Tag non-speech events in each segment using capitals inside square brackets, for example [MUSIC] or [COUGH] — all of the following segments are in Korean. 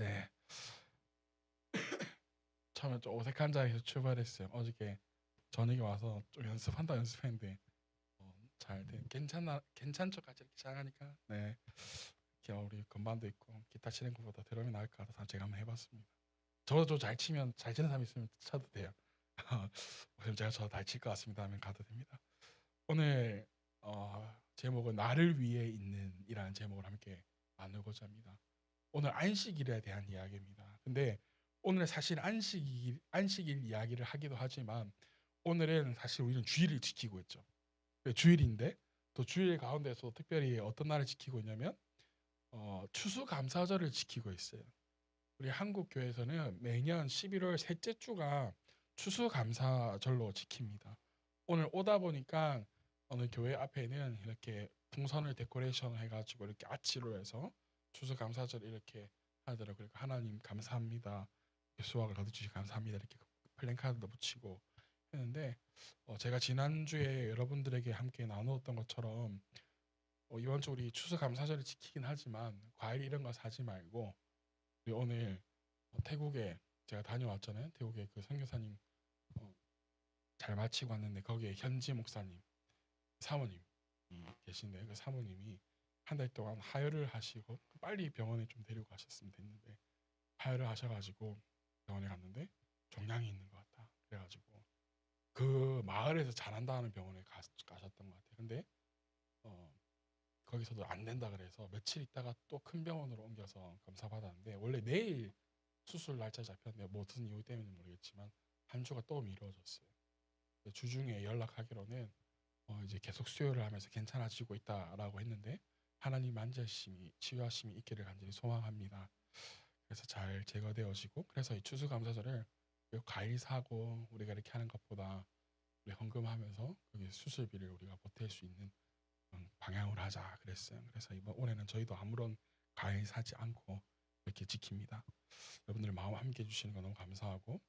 네. [COUGHS] 처음에 좀 어색한 자리에서 출발했어요. 어저께 저녁에 와서 좀 연습한다 연습했는데 어, 잘 돼. 괜찮아 괜찮죠까지 이렇게 잘하니까 네. 이렇게 우리 건반도 있고 기타 치는 것보다 드럼이 나을 것 같아서 제가 한번 해봤습니다. 저도 잘 치면 잘 치는 사람 있으면 쳐도 돼요. [LAUGHS] 그럼 제가 저 잘 칠 것 같습니다 하면 가도 됩니다. 오늘 어, 제목은 나를 위해 있는 이라는 제목을 함께 나누고자 합니다. 오늘 안식일에 대한 이야기입니다. 근데 오늘 사실 안식일 안식일 이야기를 하기도 하지만 오늘은 사실 우리는 주일을 지키고 있죠. 왜 주일인데 또 주일 가운데서 특별히 어떤 날을 지키고 있냐면 어, 추수감사절을 지키고 있어요. 우리 한국 교회에서는 매년 11월 셋째 주가 추수감사절로 지킵니다. 오늘 오다 보니까 어느 교회 앞에는 이렇게 풍선을 데코레이션 해가지고 이렇게 아치로 해서 추수 감사절 이렇게 하더라고요. 그러니까 하나님 감사합니다. 수확을 거두주시 감사합니다. 이렇게 플랜카드도 붙이고 했는데 어, 제가 지난주에 여러분들에게 함께 나누었던 것처럼 어, 이번 주 우리 추수 감사절을 지키긴 하지만 과일 이런 거 사지 말고 우리 오늘 어, 태국에 제가 다녀왔잖아요. 태국에 그 선교사님 어, 잘 마치고 왔는데 거기에 현지 목사님 사모님 계신데 그 사모님이 한 달 동안 하혈을 하시고 빨리 병원에 좀 데리고 가셨으면 됐는데 하혈을 하셔가지고 병원에 갔는데 종양이 있는 것 같다. 그래가지고 그 마을에서 잘한다는 병원에 가, 가셨던 것 같아요. 근데 어, 거기서도 안 된다 그래서 며칠 있다가 또 큰 병원으로 옮겨서 검사 받았는데 원래 내일 수술 날짜 잡혔는데 뭐 무슨 이유 때문에 모르겠지만 한 주가 또 미뤄졌어요. 주중에 연락하기로는 어, 이제 계속 수혈을 하면서 괜찮아지고 있다라고 했는데 하나님 만져심이 치유하심이 있기를 간절히 소망합니다. 그래서 잘 제거되어지고 그래서 이 추수감사절을 과일 사고 우리가 이렇게 하는 것보다 우리 헌금하면서 거기 수술비를 우리가 보탤 수 있는 방향으로 하자 그랬어요. 그래서 이번 올해는 저희도 아무런 과일 사지 않고 이렇게 지킵니다. 여러분들 마음 함께 해주시는 거 너무 감사하고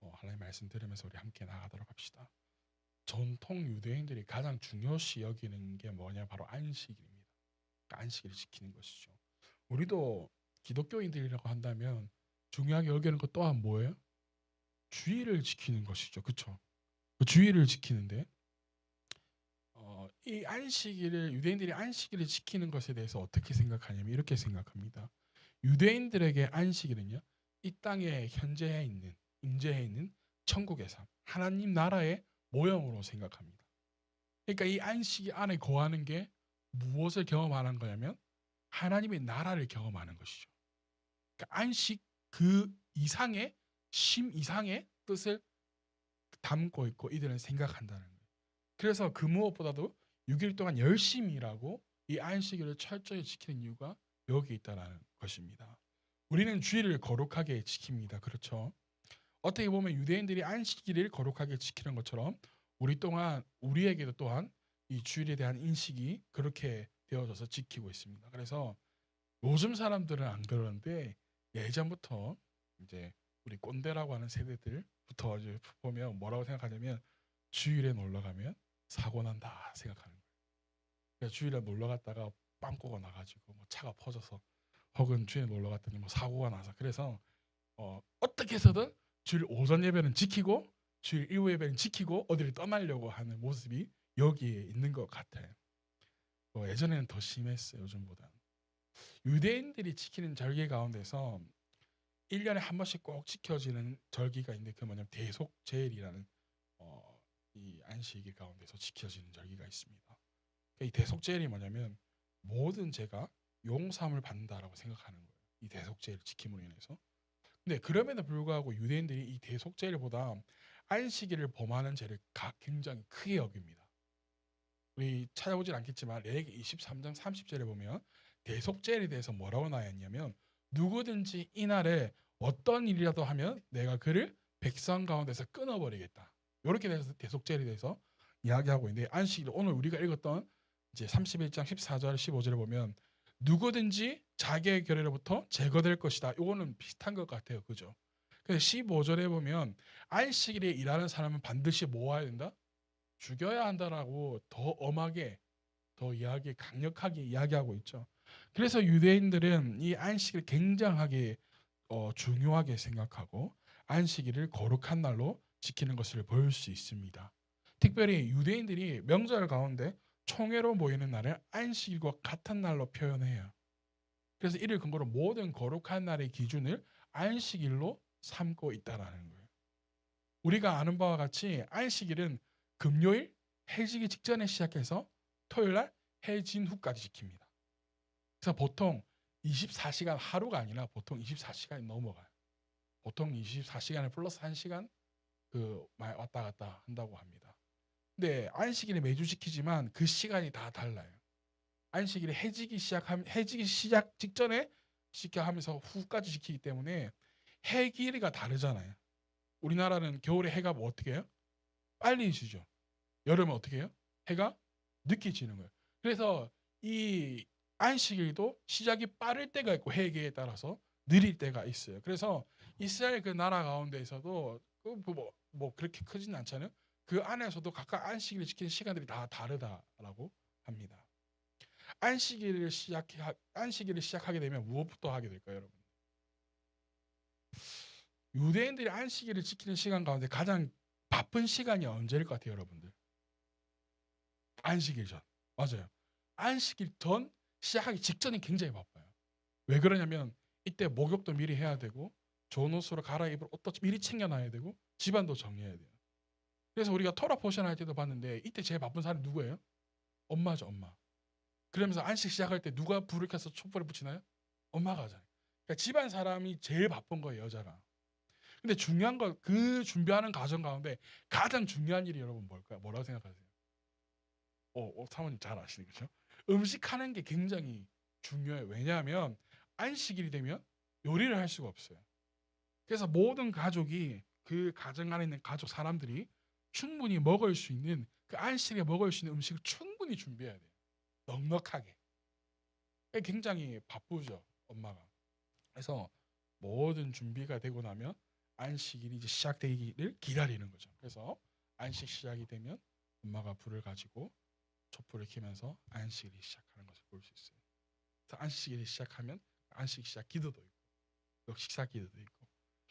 어, 하나님 말씀 들으면서 우리 함께 나가도록 합시다. 전통 유대인들이 가장 중요시 여기는 게 뭐냐 바로 안식일입니다. 안식일을 지키는 것이죠. 우리도 기독교인들이라고 한다면 중요하게 여기는 것 또한 뭐예요? 주의를 지키는 것이죠. 그렇죠? 주의를 지키는데 어, 이 안식일을 유대인들이 안식일을 지키는 것에 대해서 어떻게 생각하냐면 이렇게 생각합니다. 유대인들에게 안식일은요. 이 땅에 현재해 있는 임재해 있는 천국의 삶, 하나님 나라의 모형으로 생각합니다. 그러니까 이 안식 안에 거하는 게 무엇을 경험하는 거냐면 하나님의 나라를 경험하는 것이죠. 그러니까 안식 그 이상의 심 이상의 뜻을 담고 있고 이들은 생각한다는 거예요. 그래서 그 무엇보다도 6일 동안 열심히 일하고 이 안식일을 철저히 지키는 이유가 여기 있다는 것입니다. 우리는 주일을 거룩하게 지킵니다. 그렇죠? 어떻게 보면 유대인들이 안식일을 거룩하게 지키는 것처럼 우리 동안 우리에게도 또한 이 주일에 대한 인식이 그렇게 되어져서 지키고 있습니다. 그래서 요즘 사람들은 안 그러는데 예전부터 이제 우리 꼰대라고 하는 세대들부터 이제 보면 뭐라고 생각하냐면 주일에 놀러 가면 사고 난다 생각하는 거예요. 그러니까 주일에 놀러 갔다가 빵꾸가 나가지고 뭐 차가 퍼져서 혹은 주일에 놀러 갔더니 뭐 사고가 나서 그래서 어, 어떻게 해서든 주일 오전 예배는 지키고 주일 이후 예배는 지키고 어디를 떠나려고 하는 모습이 여기에 있는 것 같아요. 뭐 예전에는 더 심했어요 요즘보다. 유대인들이 지키는 절기 가운데서 1년에 한 번씩 꼭 지켜지는 절기가 있는데 그 뭐냐면 대속제일이라는 어, 이 안식일 가운데서 지켜지는 절기가 있습니다. 그러니까 이 대속제일이 뭐냐면 모든 죄가 용서함을 받는다라고 생각하는 거예요. 이 대속제일 지킴으로 인해서. 근데 그럼에도 불구하고 유대인들이 이 대속제일보다 안식일을 범하는 죄를 굉장히 크게 여깁니다. 우리 찾아보진 않겠지만 레기 23장 30절에 보면 대속죄에 대해서 뭐라고 나와 있냐면 누구든지 이날에 어떤 일이라도 하면 내가 그를 백성 가운데서 끊어버리겠다. 이렇게 돼서 대속죄에 대해서 이야기하고 있는데 안식일 오늘 우리가 읽었던 이제 31장 14절 15절에 보면 누구든지 자기의 결례로부터 제거될 것이다. 이거는 비슷한 것 같아요. 그죠? 그래서 15절에 보면 안식일에 일하는 사람은 반드시 모아야 된다. 죽여야 한다라고 더 엄하게 더 이야기 강력하게 이야기하고 있죠. 그래서 유대인들은 이 안식을 굉장하게 어, 중요하게 생각하고 안식일을 거룩한 날로 지키는 것을 볼 수 있습니다. 특별히 유대인들이 명절 가운데 총회로 모이는 날을 안식일과 같은 날로 표현해요. 그래서 이를 근거로 모든 거룩한 날의 기준을 안식일로 삼고 있다라는 거예요. 우리가 아는 바와 같이 안식일은 금요일 해지기 직전에 시작해서 토요일 날 해진 후까지 지킵니다. 그래서 보통 24시간 하루가 아니라 보통 24시간이 넘어가요. 보통 24시간을 플러스 1시간 그 왔다 갔다 한다고 합니다. 근데 안식일을 매주 지키지만 그 시간이 다 달라요. 안식일이 해지기 시작함 해지기 시작 직전에 지켜 하면서 후까지 지키기 때문에 해 길이가 다르잖아요. 우리나라는 겨울에 해가 뭐 어떻게 해요? 빨리 지죠. 여름은 어떻게 해요? 해가 늦게 지는 거예요. 그래서 이 안식일도 시작이 빠를 때가 있고 해계에 따라서 느릴 때가 있어요. 그래서 이스라엘 그 나라 가운데에서도 그뭐 뭐 그렇게 크지는 않잖아요. 그 안에서도 각각 안식일을 지키는 시간들이 다 다르다라고 합니다. 안식일을 시작해 안식일을 시작하게 되면 무엇부터 하게 될까요, 여러분? 유대인들이 안식일을 지키는 시간 가운데 가장 바쁜 시간이 언제일 것 같아요, 여러분들? 안식일 전. 맞아요. 안식일 전 시작하기 직전이 굉장히 바빠요. 왜 그러냐면 이때 목욕도 미리 해야 되고 좋은 옷으로 갈아입을 옷도 미리 챙겨놔야 되고 집안도 정리해야 돼요. 그래서 우리가 토라 포션 할 때도 봤는데 이때 제일 바쁜 사람이 누구예요? 엄마죠, 엄마. 그러면서 안식 시작할 때 누가 불을 켜서 촛불을 붙이나요? 엄마가 하잖아요. 그러니까 집안 사람이 제일 바쁜 거예요, 여자가. 근데 중요한 건 그 준비하는 과정 가운데 가장 중요한 일이 여러분 뭘까요? 뭐라고 생각하세요? 어, 어 사모님 잘 아시는 거죠? 음식하는 게 굉장히 중요해요. 왜냐하면 안식일이 되면 요리를 할 수가 없어요. 그래서 모든 가족이 그 가정 안에 있는 가족 사람들이 충분히 먹을 수 있는 그 안식에 먹을 수 있는 음식을 충분히 준비해야 돼요. 넉넉하게. 굉장히 바쁘죠, 엄마가. 그래서 모든 준비가 되고 나면 안식일이 이제 시작되기를 기다리는 거죠. 그래서 안식 시작이 되면 엄마가 불을 가지고 촛불을 켜면서 안식일이 시작하는 것을 볼 수 있어요. 그래서 안식일이 시작하면 안식 시작 기도도 있고 식사 기도도 있고.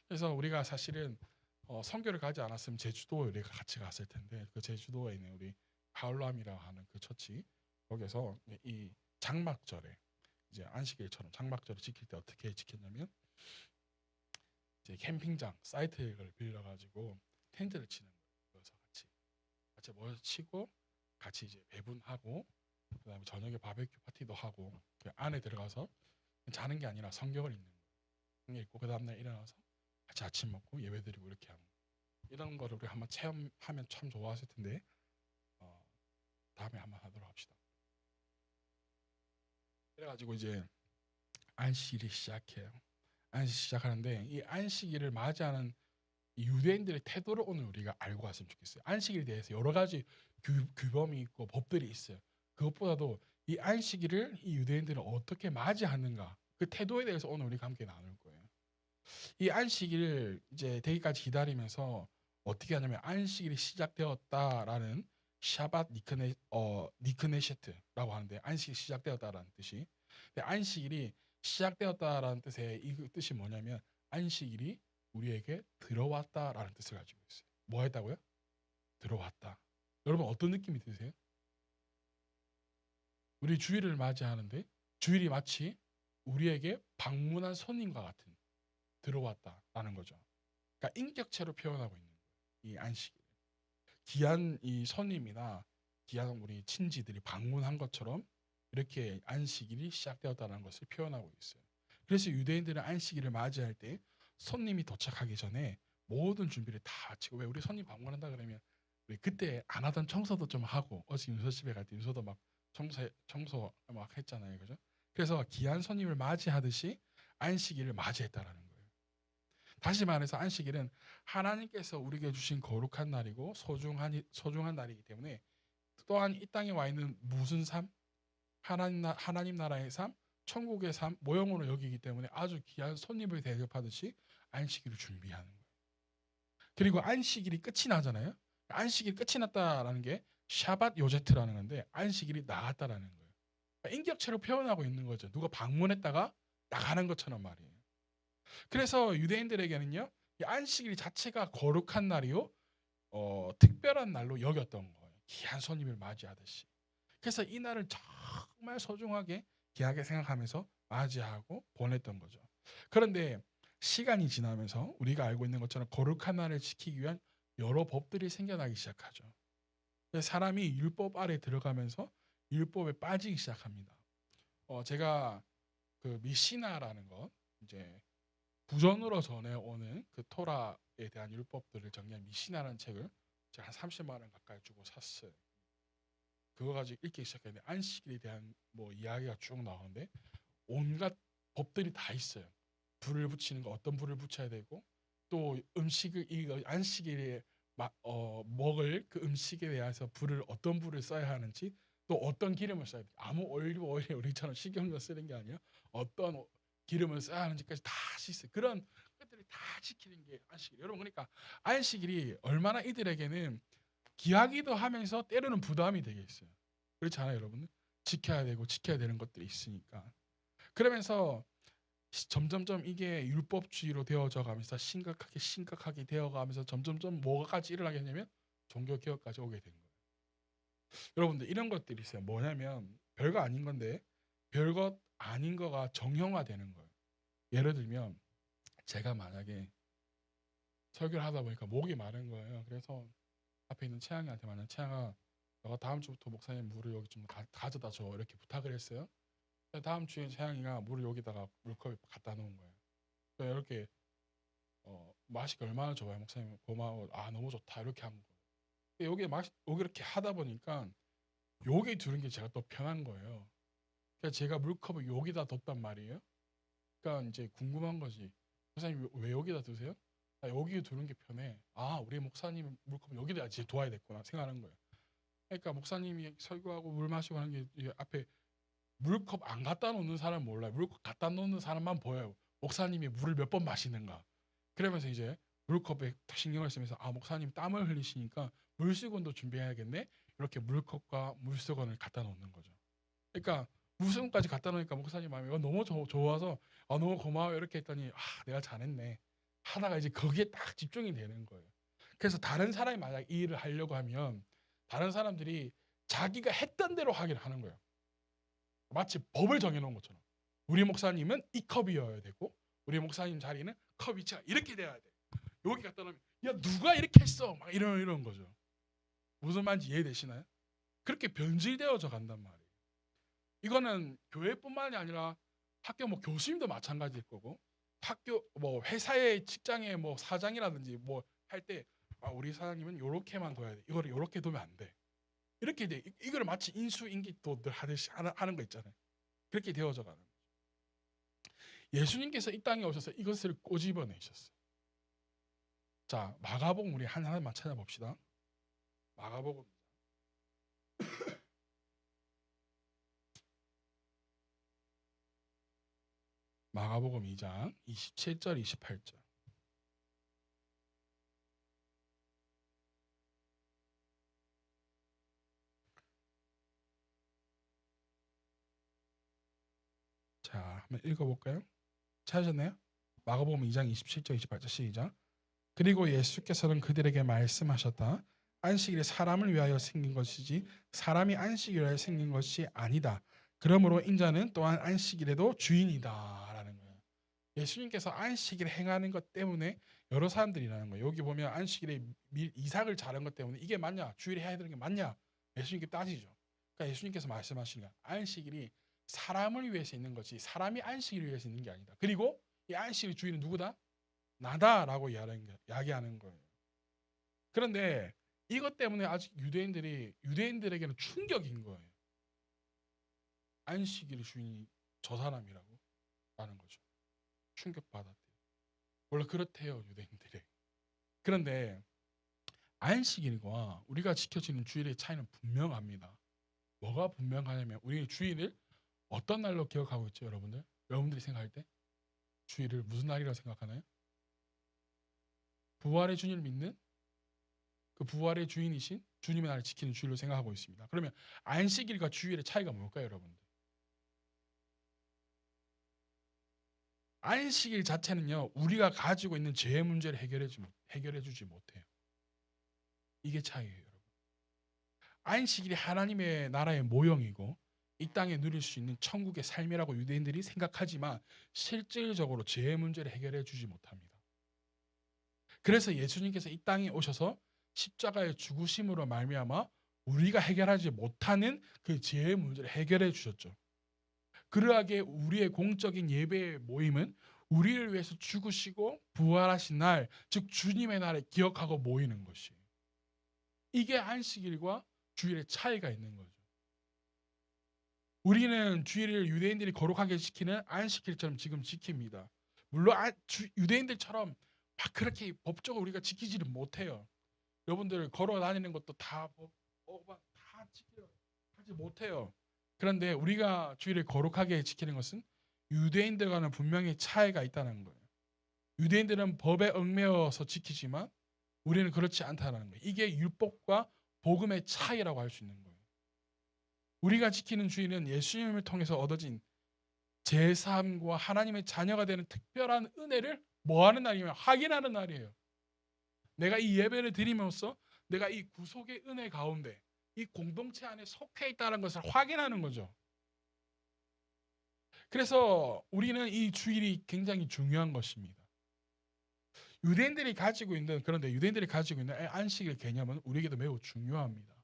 그래서 우리가 사실은 어, 성교를 가지 않았으면 제주도에 우리가 같이 갔을 텐데 그 제주도에 있는 우리 가을람이라고 하는 그 처치 거기서 이 장막절에 이제 안식일처럼 장막절을 지킬 때 어떻게 지켰냐면 이제 캠핑장 사이트를 빌려 가지고 텐트를 치는 거예요. 그래서 같이 같이 모여 치고 같이 이제 배분하고 그다음에 저녁에 바베큐 파티도 하고 그 안에 들어가서 자는 게 아니라 성경을 읽는 거예요. 읽고 그 다음날 일어나서 같이 아침 먹고 예배 드리고 이렇게 하는 이런 거를 우리 한번 체험하면 참 좋아하실 텐데 어, 다음에 한번 하도록 합시다. 그래가지고 이제 안식일이 시작해요. 안식 시작하는데 이 안식일을 맞이하는 유대인들의 태도를 오늘 우리가 알고 갔으면 좋겠어요. 안식일에 대해서 여러 가지 규, 규범이 있고 법들이 있어요. 그것보다도 이 안식일을 이 유대인들은 어떻게 맞이하는가 그 태도에 대해서 오늘 우리가 함께 나눌 거예요. 이 안식일을 이제 되기까지 기다리면서 어떻게 하냐면 안식일이 시작되었다라는 샤밧 니크네 어 니크네셰트라고 하는데 안식이 시작되었다라는 뜻이. 안식일이 시작되었다라는 뜻의 이그 뜻이 뭐냐면 안식일이 우리에게 들어왔다라는 뜻을 가지고 있어요. 뭐 했다고요? 들어왔다. 여러분 어떤 느낌이 드세요? 우리 주일을 맞이하는데 주일이 마치 우리에게 방문한 손님과 같은 들어왔다라는 거죠. 그러니까 인격체로 표현하고 있는. 이 안식일. 귀한 이 손님이나 귀한 우리 친지들이 방문한 것처럼 이렇게 안식일이 시작되었다는 것을 표현하고 있어요. 그래서 유대인들은 안식일을 맞이할 때 손님이 도착하기 전에 모든 준비를 다 마치고 왜 우리 손님 방문한다 그러면 우리 그때 안 하던 청소도 좀 하고 어제 윤서 집에 갈 때 윤서도 막 청소 청소 막 했잖아요, 그죠? 그래서 귀한 손님을 맞이하듯이 안식일을 맞이했다라는 거예요. 다시 말해서 안식일은 하나님께서 우리에게 주신 거룩한 날이고 소중한 소중한 날이기 때문에 또한 이 땅에 와 있는 무슨 삶, 하나님, 나, 하나님 나라의 삶, 천국의 삶 모형으로 여기기 때문에 아주 귀한 손님을 대접하듯이 안식일을 준비하는 거예요. 그리고 안식일이 끝이 나잖아요. 안식일 끝이 났다라는 게 샤밧 요제트라는 건데 안식일이 나갔다라는 거예요. 그러니까 인격체로 표현하고 있는 거죠. 누가 방문했다가 나가는 것처럼 말이에요. 그래서 유대인들에게는요, 이 안식일 자체가 거룩한 날이요, 어, 특별한 날로 여겼던 거예요. 귀한 손님을 맞이하듯이. 그래서 이 날을 정말 소중하게 귀하게 생각하면서 맞이하고 보냈던 거죠. 그런데 시간이 지나면서 우리가 알고 있는 것처럼 거룩한 날을 지키기 위한 여러 법들이 생겨나기 시작하죠. 그래서 사람이 율법 아래 들어가면서 율법에 빠지기 시작합니다. 어, 제가 그 미시나라는 것 이제 부전으로 전해오는 그 토라에 대한 율법들을 정리한 미시나라는 책을 제가 한 30만 원 가까이 주고 샀어요. 그거 가지고 읽기 시작했는데 안식일에 대한 뭐 이야기가 쭉 나오는데 온갖 법들이 다 있어요. 불을 붙이는 거 어떤 불을 붙여야 되고 또 음식을 이 안식일에 막 어, 먹을 그 음식에 대해서 불을 어떤 불을 써야 하는지 또 어떤 기름을 써야 돼. 아무 올리브 오일에 우리처럼 식용유 쓰는 게 아니라 어떤 오- 기름을 써야 하는지까지 다 있어요. 그런 것들이 다 지키는 게 안식일. 여러분 그러니까 안식일이 얼마나 이들에게는 귀하기도 하면서 때로는 부담이 되게 있어요. 그렇지 않아요, 여러분? 지켜야 되고 지켜야 되는 것들이 있으니까. 그러면서 시- 점점점 이게 율법주의로 되어져 가면서 심각하게 심각하게 되어 가면서 점점점 뭐가까지 일어나게 되냐면 종교 개혁까지 오게 된 거예요. 여러분들 이런 것들이 있어요. 뭐냐면 별거 아닌 건데 별것 아닌 거가 정형화되는 거예요. 예를 들면 제가 만약에 설교를 하다 보니까 목이 마른 거예요. 그래서 앞에 있는 채양이한테 만약 채양아 너가 다음 주부터 목사님 물을 여기 좀 가, 가져다 줘 이렇게 부탁을 했어요. 다음 주에 채양이가 물을 여기다가 물컵에 갖다 놓은 거예요. 그래서 이렇게 어, 맛이 얼마나 좋아요 목사님 고마워 아 너무 좋다 이렇게 한 거예요. 여기 맛 여기 이렇게 하다 보니까 여기 두는 게 제가 또 편한 거예요. 그러니까 제가 물컵을 여기다 뒀단 말이에요. 그러니까 이제 궁금한 거지. 목사님 왜 여기다 두세요? 아, 여기 두는 게 편해. 아, 우리 목사님 물컵 여기다 이제 두어야 됐구나 생각하는 거예요. 그러니까 목사님이 설교하고 물 마시고 하는 게 앞에 물컵 안 갖다 놓는 사람 몰라요. 물컵 갖다 놓는 사람만 보여요. 목사님이 물을 몇 번 마시는가. 그러면서 이제 물컵에 딱 신경을 쓰면서 아 목사님 땀을 흘리시니까 물수건도 준비해야겠네. 이렇게 물컵과 물수건을 갖다 놓는 거죠. 그러니까 물수건까지 갖다 놓으니까 목사님 마음이 어, 너무 좋- 좋아서 아 너무 고마워 이렇게 했더니 아 내가 잘했네. 하다가 이제 거기에 딱 집중이 되는 거예요. 그래서 다른 사람이 만약 이 일을 하려고 하면 다른 사람들이 자기가 했던 대로 하기를 하는 거예요. 마치 법을 정해놓은 것처럼. 우리 목사님은 이 컵이어야 되고 우리 목사님 자리는 컵 위치가 이렇게 돼야 돼. 여기 갖다 놓으면 야 누가 이렇게 했어? 막 이런 이런 거죠. 무슨 말인지 이해되시나요? 그렇게 변질되어져 간단 말이에요. 이거는 교회뿐만이 아니라 학교 뭐 교수님도 마찬가지일 거고 학교 뭐 회사의 직장의 뭐 사장이라든지 뭐 할 때 아, 우리 사장님은 요렇게만 둬야 돼. 이거를 요렇게 두면 안 돼. 이렇게 돼. 이- 이거를 마치 인수인계도들 하듯이 하는, 거 있잖아요. 그렇게 되어져 가는. 예수님께서 이 땅에 오셔서 이것을 꼬집어내셨어요. 자, 마가복음 우리 하나만 찾아봅시다. 마가복음 마가복음 2장 27절 28절 자, 한번 읽어볼까요? 찾으셨나요? 마가복음 2장 27절 28절 시작. 그리고 예수께서는 그들에게 말씀하셨다. 안식일이 사람을 위하여 생긴 것이지 사람이 안식일을 생긴 것이 아니다. 그러므로 인자는 또한 안식일에도 주인이다라는 거 예수님께서 안식일 행하는 것 때문에 여러 사람들이 일하는 거예요. 여기 보면 안식일에 미- 이삭을 자른 것 때문에 이게 맞냐? 주일에 해야 되는 게 맞냐? 예수님께 따지죠. 그러니까 예수님께서 말씀하시는. 안식일이 사람을 위해서 있는 것이 사람이 안식일을 위해서 있는 게 아니다. 그리고 이 안식일 주인은 누구다? 나다라고 이야기하는 거예요. 그런데 이것 때문에 아직 유대인들이 유대인들에게는 충격인 거예요. 안식일 주인이 저 사람이라고 라는 거죠. 충격받았대요. 원래 그렇대요 유대인들이. 그런데 안식일과 우리가 지켜지는 주일의 차이는 분명합니다. 뭐가 분명하냐면 우리 주일을 어떤 날로 기억하고 있죠, 여러분들? 여러분들이 생각할 때 주일을 무슨 날이라고 생각하나요? 부활의 주님을 믿는 그 부활의 주인이신 주님의 날을 지키는 주일로 생각하고 있습니다. 그러면 안식일과 주일의 차이가 뭘까요, 여러분들? 안식일 자체는요 우리가 가지고 있는 죄의 문제를 해결해 주 해결해 주지 못해요. 이게 차이예요, 여러분. 안식일이 하나님의 나라의 모형이고 이 땅에 누릴 수 있는 천국의 삶이라고 유대인들이 생각하지만 실질적으로 죄의 문제를 해결해 주지 못합니다. 그래서 예수님께서 이 땅에 오셔서 십자가의 죽으심으로 말미암아 우리가 해결하지 못하는 그 죄의 문제를 해결해 주셨죠. 그러하게 우리의 공적인 예배의 모임은 우리를 위해서 죽으시고 부활하신 날, 즉 주님의 날을 기억하고 모이는 것이에요. 이게 안식일과 주일의 차이가 있는 거죠. 우리는 주일을 유대인들이 거룩하게 지키는 안식일처럼 지금 지킵니다. 물론 아, 주, 유대인들처럼 막 그렇게 법적으로 우리가 지키지를 못해요. 여러분들 걸어 다니는 것도 다 법, 어, 다 지키려 하지 못해요. 그런데 우리가 주일을 거룩하게 지키는 것은 유대인들과는 분명히 차이가 있다는 거예요. 유대인들은 법에 얽매여서 지키지만 우리는 그렇지 않다는 거예요. 이게 율법과 복음의 차이라고 할 수 있는 거예요. 우리가 지키는 주일은 예수님을 통해서 얻어진 제사함과 하나님의 자녀가 되는 특별한 은혜를 뭐 하는 날이면 확인하는 날이에요. 내가 이 예배를 드리면서 내가 이 구속의 은혜 가운데 이 공동체 안에 속해 있다는 것을 확인하는 거죠. 그래서 우리는 이 주일이 굉장히 중요한 것입니다. 유대인들이 가지고 있는 그런데 유대인들이 가지고 있는 안식일 개념은 우리에게도 매우 중요합니다.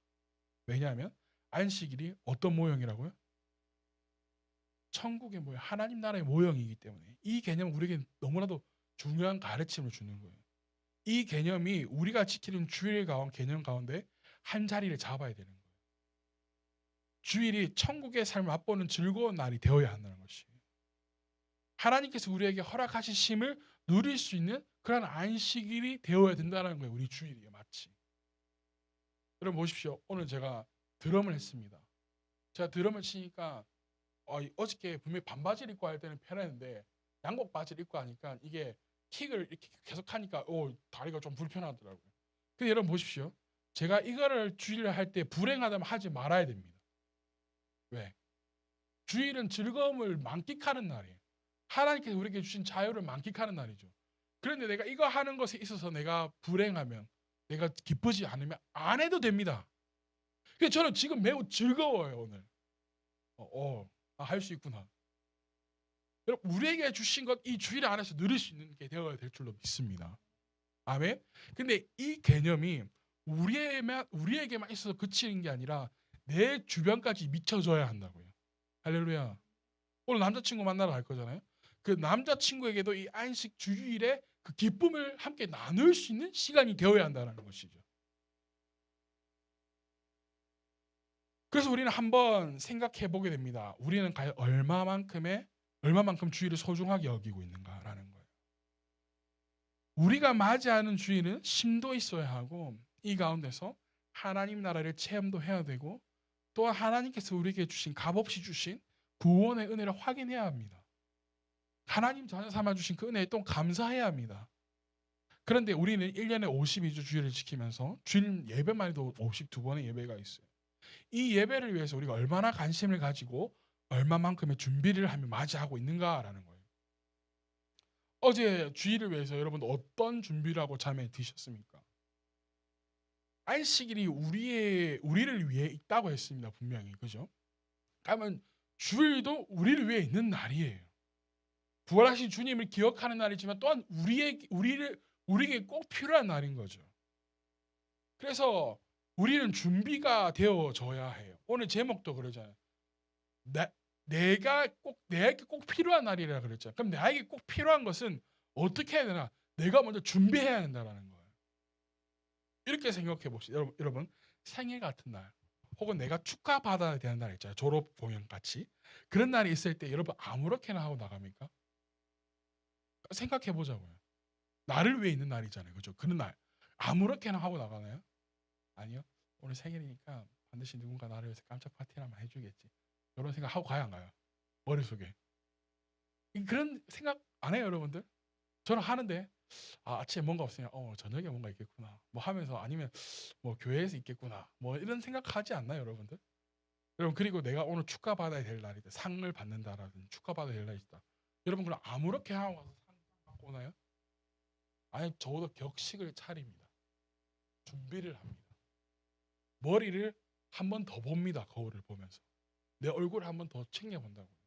왜냐하면 안식일이 어떤 모형이라고요? 천국의 모형, 하나님 나라의 모형이기 때문에 이 개념은 우리에게 너무나도 중요한 가르침을 주는 거예요. 이 개념이 우리가 지키는 주일 가운 개념 가운데 한 자리를 잡아야 되는 거예요. 주일이 천국의 삶을 맛보는 즐거운 날이 되어야 한다는 것이에요. 하나님께서 우리에게 허락하신 심을 누릴 수 있는 그런 안식일이 되어야 된다는 거예요. 우리 주일이 마치. 여러분 보십시오. 오늘 제가 드럼을 했습니다. 제가 드럼을 치니까 어, 어저께 분명히 반바지를 입고 할 때는 편했는데 양복 바지를 입고 하니까 이게 킥을 이렇게 계속 하니까 오 다리가 좀 불편하더라고요. 근데 여러분 보십시오. 제가 이거를 주일을 할때 불행하다면 하지 말아야 됩니다. 왜? 주일은 즐거움을 만끽하는 날이에요. 하나님께서 우리에게 주신 자유를 만끽하는 날이죠. 그런데 내가 이거 하는 것에 있어서 내가 불행하면 내가 기쁘지 않으면 안 해도 됩니다. 저는 지금 매우 즐거워요 오늘. 어, 어 아, 할수 있구나. 여러분 우리에게 주신 것 이 주일 안에서 누릴 수 있는 게 되어야 될 줄로 믿습니다. 아멘. 근데 이 개념이 우리에만 우리에게만 있어서 그치는 게 아니라 내 주변까지 미쳐져야 한다고요. 할렐루야. 오늘 남자친구 만나러 갈 거잖아요. 그 남자친구에게도 이 안식 주일에 그 기쁨을 함께 나눌 수 있는 시간이 되어야 한다는 것이죠. 그래서 우리는 한번 생각해 보게 됩니다. 우리는 과연 얼마만큼의 얼마만큼 주일을 소중하게 여기고 있는가라는 거예요. 우리가 맞이하는 주일은 심도 있어야 하고 이 가운데서 하나님 나라를 체험도 해야 되고 또 하나님께서 우리에게 주신 값없이 주신 구원의 은혜를 확인해야 합니다. 하나님 자녀 삼아 주신 그 은혜에 또 감사해야 합니다. 그런데 우리는 1년에 52주 주일을 지키면서 주일 예배만 해도 52번의 예배가 있어요. 이 예배를 위해서 우리가 얼마나 관심을 가지고 얼마만큼의 준비를 하며 맞이하고 있는가라는 거예요. 어제 주일을 위해서 여러분 어떤 준비를 하고 잠에 드셨습니까? 안식일이 우리의 우리를 위해 있다고 했습니다. 분명히 그죠? 그러면 주일도 우리를 위해 있는 날이에요. 부활하신 주님을 기억하는 날이지만 또한 우리의 우리를 우리에게 꼭 필요한 날인 거죠. 그래서 우리는 준비가 되어져야 해요. 오늘 제목도 그러잖아요. 나, 내가 꼭 내게 꼭 필요한 날이라 그랬죠. 그럼 나에게 꼭 필요한 것은 어떻게 해야 되나? 내가 먼저 준비해야 된다는 거예요. 이렇게 생각해 봅시다. 여러분, 여러분 생일 같은 날 혹은 내가 축하 받아야 되는 날 있잖아요. 졸업 공연 같이 그런 날이 있을 때 여러분 아무렇게나 하고 나갑니까? 생각해 보자고요. 나를 위해 있는 날이잖아요. 그죠? 그런 날 아무렇게나 하고 나가나요? 아니요. 오늘 생일이니까 반드시 누군가 나를 위해서 깜짝 파티를 한번 해주겠지. 이런 생각 하고 가야 안 가요? 머릿속에. 그런 생각 안 해요, 여러분들? 저는 하는데 아, 아침에 뭔가 없으면 어, 저녁에 뭔가 있겠구나. 뭐 하면서 아니면 뭐 교회에서 있겠구나. 뭐 이런 생각하지 않나요, 여러분들? 여러분 그리고 내가 오늘 축하 받아야 될 날이다. 상을 받는다라든 축하 받아야 될 날이 있다. 여러분 그럼 아무렇게 하고 와서 상 갖고 오나요? 아니 적어도 격식을 차립니다. 준비를 합니다. 머리를 한 번 더 봅니다. 거울을 보면서 내 얼굴을 한번 더 챙겨 본다고요.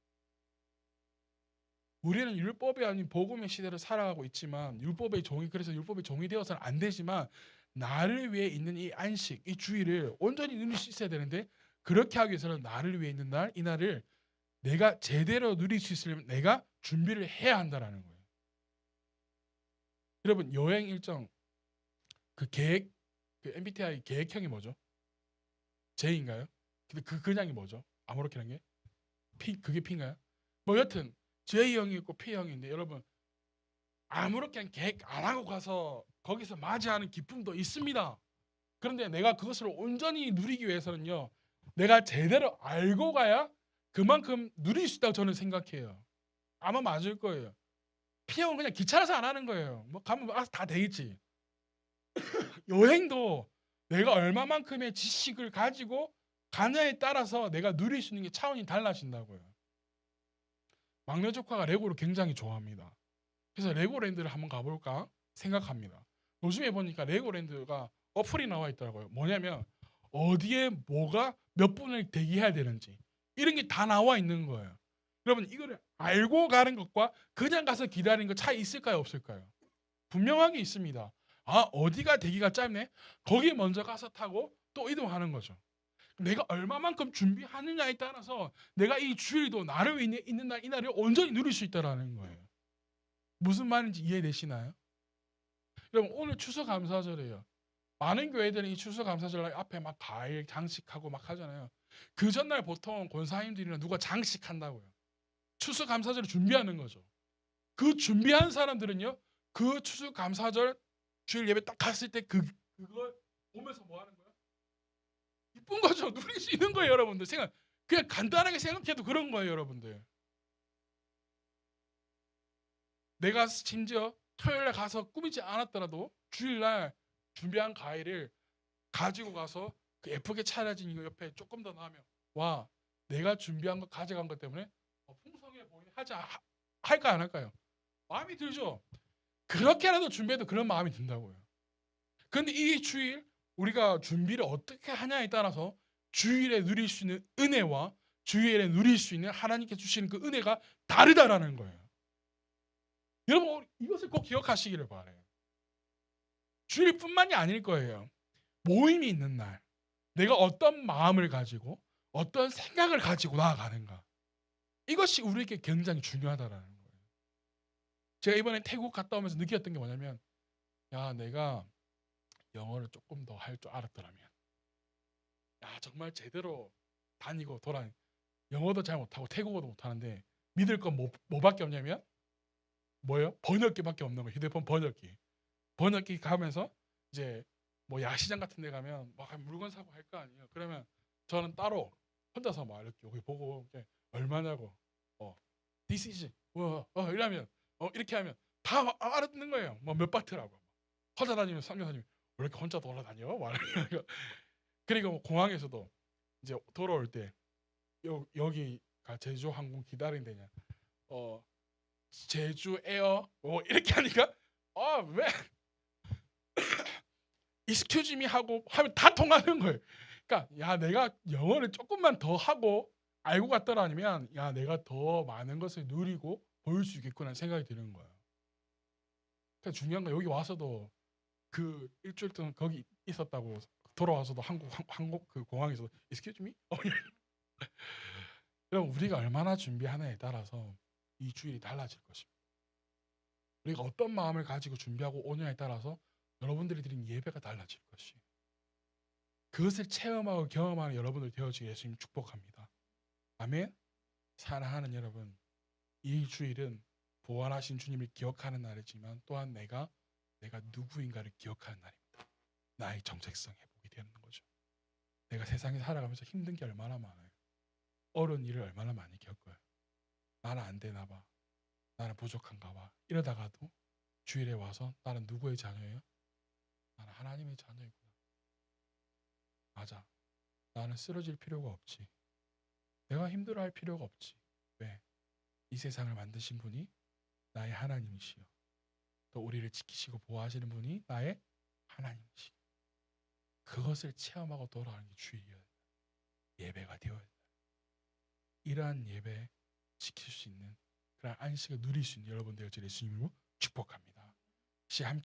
우리는 율법이 아닌 복음의 시대를 살아가고 있지만 율법의 종이 그래서 율법의 종이 되어서는 안 되지만 나를 위해 있는 이 안식, 이 주의를 온전히 누릴 수 있어야 되는데 그렇게 하기 위해서는 나를 위해 있는 날, 이 날을 내가 제대로 누릴 수 있으려면 내가 준비를 해야 한다라는 거예요. 여러분 여행 일정 그 계획 그 MBTI 계획형이 뭐죠? J인가요? 근데 그 그냥이 뭐죠? 아무렇게는 게 P 그게 P인가요? 뭐 여튼 J형이 있고 P형인데 여러분 아무렇게 계획 안 하고 가서 거기서 맞이하는 기쁨도 있습니다. 그런데 내가 그것을 온전히 누리기 위해서는요. 내가 제대로 알고 가야 그만큼 누릴 수 있다고 저는 생각해요. 아마 맞을 거예요. P형은 그냥 귀찮아서 안 하는 거예요. 뭐 가면 알아서 다 되겠지. [COUGHS] 여행도 내가 얼마만큼의 지식을 가지고 가냐에 따라서 내가 누릴 수 있는 게 차원이 달라진다고요. 막내 조카가 레고를 굉장히 좋아합니다. 그래서 레고랜드를 한번 가볼까 생각합니다. 요즘에 보니까 레고랜드가 어플이 나와 있더라고요. 뭐냐면 어디에 뭐가 몇 분을 대기해야 되는지 이런 게 다 나와 있는 거예요. 여러분 이거를 알고 가는 것과 그냥 가서 기다리는 거 차이 있을까요 없을까요? 분명하게 있습니다. 아 어디가 대기가 짧네? 거기 먼저 가서 타고 또 이동하는 거죠. 내가 얼마만큼 준비하느냐에 따라서 내가 이 주일도 나를 위해 있는 날 이 날을 온전히 누릴 수 있다라는 거예요. 무슨 말인지 이해되시나요? 여러분 오늘 추수감사절이에요. 많은 교회들은 이 추수감사절 앞에 막 과일 장식하고 막 하잖아요. 그 전날 보통 권사님들이나 누가 장식한다고요. 추수감사절을 준비하는 거죠. 그 준비한 사람들은요. 그 추수감사절 주일 예배 딱 갔을 때 그 그걸 보면서 뭐 하는 거야? 이쁜 거죠. 누릴 수 있는 거예요, 여러분들. 생각 그냥 간단하게 생각해도 그런 거예요, 여러분들. 내가 심지어 토요일에 가서 꾸미지 않았더라도 주일날 준비한 과일을 가지고 가서 그 예쁘게 차려진 이거 옆에 조금 더 넣으면 와 내가 준비한 거 가져간 것 때문에 어, 풍성해 보이네 하자 하- 할까 안 할까요? 마음이 들죠. 그렇게라도 준비해도 그런 마음이 든다고요. 그런데 이 주일 우리가 준비를 어떻게 하냐에 따라서 주일에 누릴 수 있는 은혜와 주일에 누릴 수 있는 하나님께 주시는 그 은혜가 다르다라는 거예요. 여러분 이것을 꼭 기억하시기를 바래요. 주일뿐만이 아닐 거예요. 모임이 있는 날, 내가 어떤 마음을 가지고 어떤 생각을 가지고 나아가는가 이것이 우리에게 굉장히 중요하다라는 거예요. 제가 이번에 태국 갔다 오면서 느꼈던 게 뭐냐면, 야 내가 영어를 조금 더 할 줄 알았더라면, 야 정말 제대로 다니고 돌아 영어도 잘 못하고 태국어도 못하는데 믿을 건 뭐, 뭐밖에 없냐면 뭐예요? 번역기밖에 없는 거예요. 휴대폰 번역기. 번역기 가면서 이제 뭐 야시장 같은 데 가면 막 물건 사고 할 거 아니에요. 그러면 저는 따로 혼자서 막 이렇게 여기 보고 얼마냐고 어 this is 어, 어 이러면 어 이렇게 하면 다 아- 알아듣는 거예요. 뭐 몇 바트라고 혼자 다니면 삼교사님 왜 이렇게 혼자 돌아다녀? [LAUGHS] 그리고 뭐 공항에서도 이제 돌아올 때 여, 여기가 제주 항공 기다린 데냐 어 제주 에어 뭐 이렇게 하니까 아왜 [COUGHS] me 하고 하면 다 통하는 거예요. 그러니까 야 내가 영어를 조금만 더 하고 알고 갔더라면 야 내가 더 많은 것을 누리고 보일 수 있겠구나 생각이 드는 거예요. 그러니까 중요한 건 여기 와서도 그 일주일 동안 거기 있었다고 돌아와서도 한국 한- 한국 그 공항에서 excuse me [LAUGHS] 어, 여러분 우리가 얼마나 준비하느냐에 따라서 이 주일이 달라질 것입니다. 우리가 어떤 마음을 가지고 준비하고 오느냐에 따라서 여러분들이 드린 예배가 달라질 것이에요. 그것을 체험하고 경험하는 여러분들 되어지게 예수님 축복합니다. 아멘. 사랑하는 여러분, 이 주일은 부활하신 주님을 기억하는 날이지만 또한 내가 내가 누구인가를 기억하는 날입니다. 나의 정체성 회복이 되는 거죠. 내가 세상에 살아가면서 힘든 게 얼마나 많아요. 어려운 일을 얼마나 많이 겪어요. 나는 안 되나 봐. 나는 부족한가 봐. 이러다가도 주일에 와서 나는 누구의 자녀예요? 나는 하나님의 자녀이구나. 맞아. 나는 쓰러질 필요가 없지. 내가 힘들어할 필요가 없지. 왜? 이 세상을 만드신 분이 나의 하나님이시요. 또 우리를 지키시고 보호하시는 분이 나의 하나님이시요. 그것을 체험하고 돌아가는 게 주의여야 돼. 예배가 되어야 돼. 이러한 예배 지킬 수 있는 그런 안식을 누릴 수 있는 여러분 되어질 예수님으로 축복합니다. 시함께